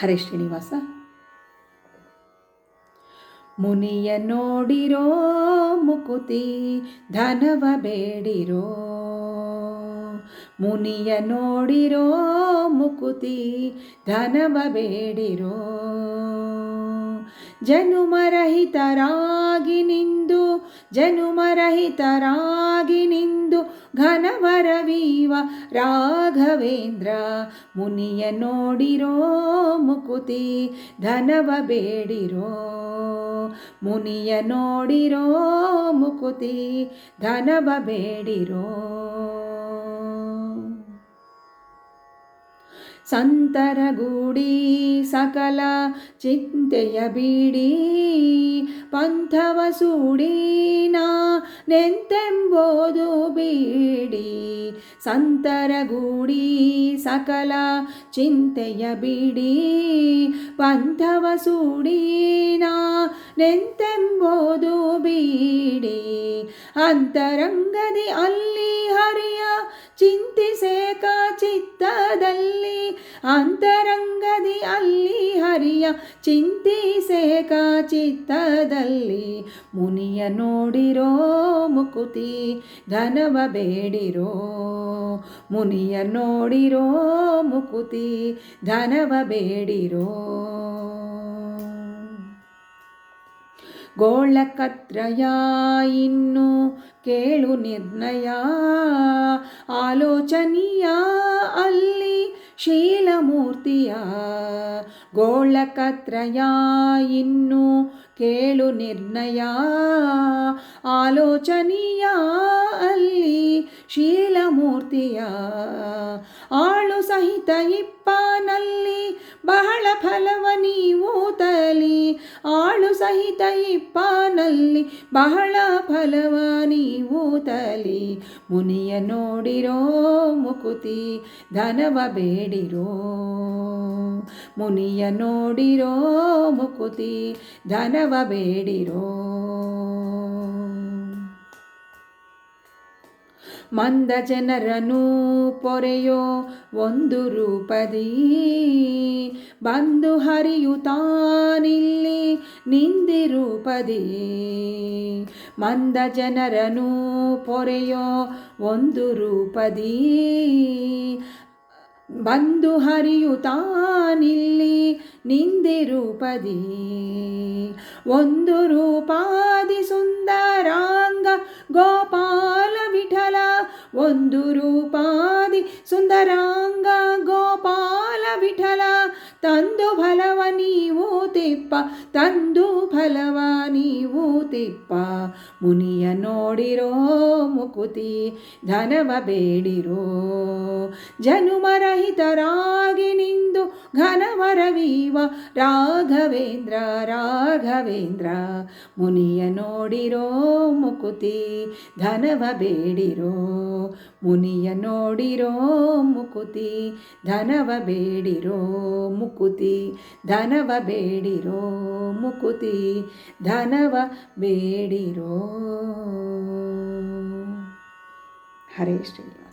ಹರೇ ಶ್ರೀನಿವಾಸ. ಮುನಿಯ ನೋಡಿರೋ ಮುಕುತಿ ಧನವ ಬೇಡಿರೋ ಮುನಿಯ ನೋಡಿರೋ ಮುಕುತಿ ಧನವ ಬೇಡಿರೋ. ಜನುಮರಹಿತರಾಗಿ ನಿಂದು ಜನುಮರಹಿತರಾಗಿ ನಿಂದು ಘನವರವೀವ ರಾಘವೇಂದ್ರ. ಮುನಿಯ ನೋಡಿರೋ ಮುಕುತಿ ಧನವ ಬೇಡಿರೋ, ಮುನಿಯ ನೋಡಿರೋ ಮುಕುತಿ ಧನವ ಬೇಡಿರೋ. ಸಂತರಗೂಡಿ ಸಕಲ ಚಿಂತೆಯ ಬಿಡಿ, ಪಂಥವ ಸೂಡಿನಾ ನೆಂತೆಂಬೋದು ಬೀಡಿ. ಸಂತರಗೂಡಿ ಸಕಲ ಚಿಂತೆಯ ಬಿಡಿ, ಪಂಥವ ಸೂಡಿನಾ ನೆಂತೆಂಬೋದು ಬೀಡಿ. ಅಂತರಂಗದಿ ಅಲ್ಲಿ ಹರಿಯ ಚಿಂತಿಸೇಕ ಚಿತ್ತದಲ್ಲಿ ಅಂತರಂಗದಿ ಅಲ್ಲಿ ಹರಿಯ ಚಿಂತಿಸೇಕ ಚಿತ್ತದಲ್ಲಿ ಮುನಿಯ ನೋಡಿರೋ ಮುಕುತಿ ಧನವ ಬೇಡಿರೋ, ಮುನಿಯ ನೋಡಿರೋ ಮುಕುತಿ ಧನವ ಬೇಡಿರೋ. ಗೋಳಕತ್ರಯ ಇನ್ನು ಕೇಳು ನಿರ್ಣಯ. ಆಲೋಚನೀಯ ಅಲ್ಲಿ ಶೀಲಮೂರ್ತಿಯ ಗೋಳಕತ್ರಯ ಇನ್ನು ಕೇಳು ನಿರ್ಣಯ. ಆಲೋಚನೀಯ ಶೀಲಮೂರ್ತಿಯ ಆಳು ಸಹಿತ ಇಪ್ಪನಲ್ಲಿ ಬಹಳ ಫಲವ ನೀವು ತಲಿ. ಆಳು ಸಹಿತ ಇಪ್ಪನಲ್ಲಿ ಬಹಳ ಫಲವ ನೀವು ತಲಿ. ಮುನಿಯ ನೋಡಿರೋ ಮುಕುತಿ ಧನವ ಬೇಡಿರೋ. ಮುನಿಯ ನೋಡಿರೋ ಮುಕುತಿ ಧನವ ಬೇಡಿರೋ. ಮಂದ ಜನರನು ಪೊರೆಯೋ ಒಂದು ರೂಪದಿ. ಬಂದು ಹರಿಯುತ್ತಾನಿಲ್ಲಿ ನಿಂದಿ ರೂಪದಿ. ಮಂದ ಜನರನು ಪೊರೆಯೋ ಒಂದು ರೂಪದಿ. ಬಂದು ಹರಿಯುತ್ತಾನಿಲ್ಲಿ ನಿಂದಿ ರೂಪದಿ. ಒಂದು ರೂಪಾದಿ ಸುಂದರಾಂಗ ಗೋಪಾಲ ಒಂದು ರೂಪಾದಿ ಸುಂದರಾಂಗ ಗೋಪಾಲ ವಿಠಲ, ತಂದು ಫಲವ ನೀವು ತಿಪ್ಪ, ತಂದು ಫಲವ ನೀವು ತಿಪ್ಪ. ಮುನಿಯ ನೋಡಿರೋ ಮುಕುತಿ, ಧನವ ಬೇಡಿರೋ, ಜನುಮರಹಿತರಾಗಿ ನಿಂದು ಘನವರವೀವ ರಾಘವೇಂದ್ರ ರಾಘವೇಂದ್ರ, ಮುನಿಯ ನೋಡಿರೋ ಮುಕುತಿ, ಧನವ ಬೇಡಿರೋ. ಮುನಿಯ ನೋಡಿರೋ ಮುಕುತಿ, ಧನವ ಬೇಡಿರೋ ಮುಕುತಿ, ಧನವ ಬೇಡಿರೋ ಮುಕುತಿ, ಧನವ ಬೇಡಿರೋ. ಹರೇ ಶ್ರೀ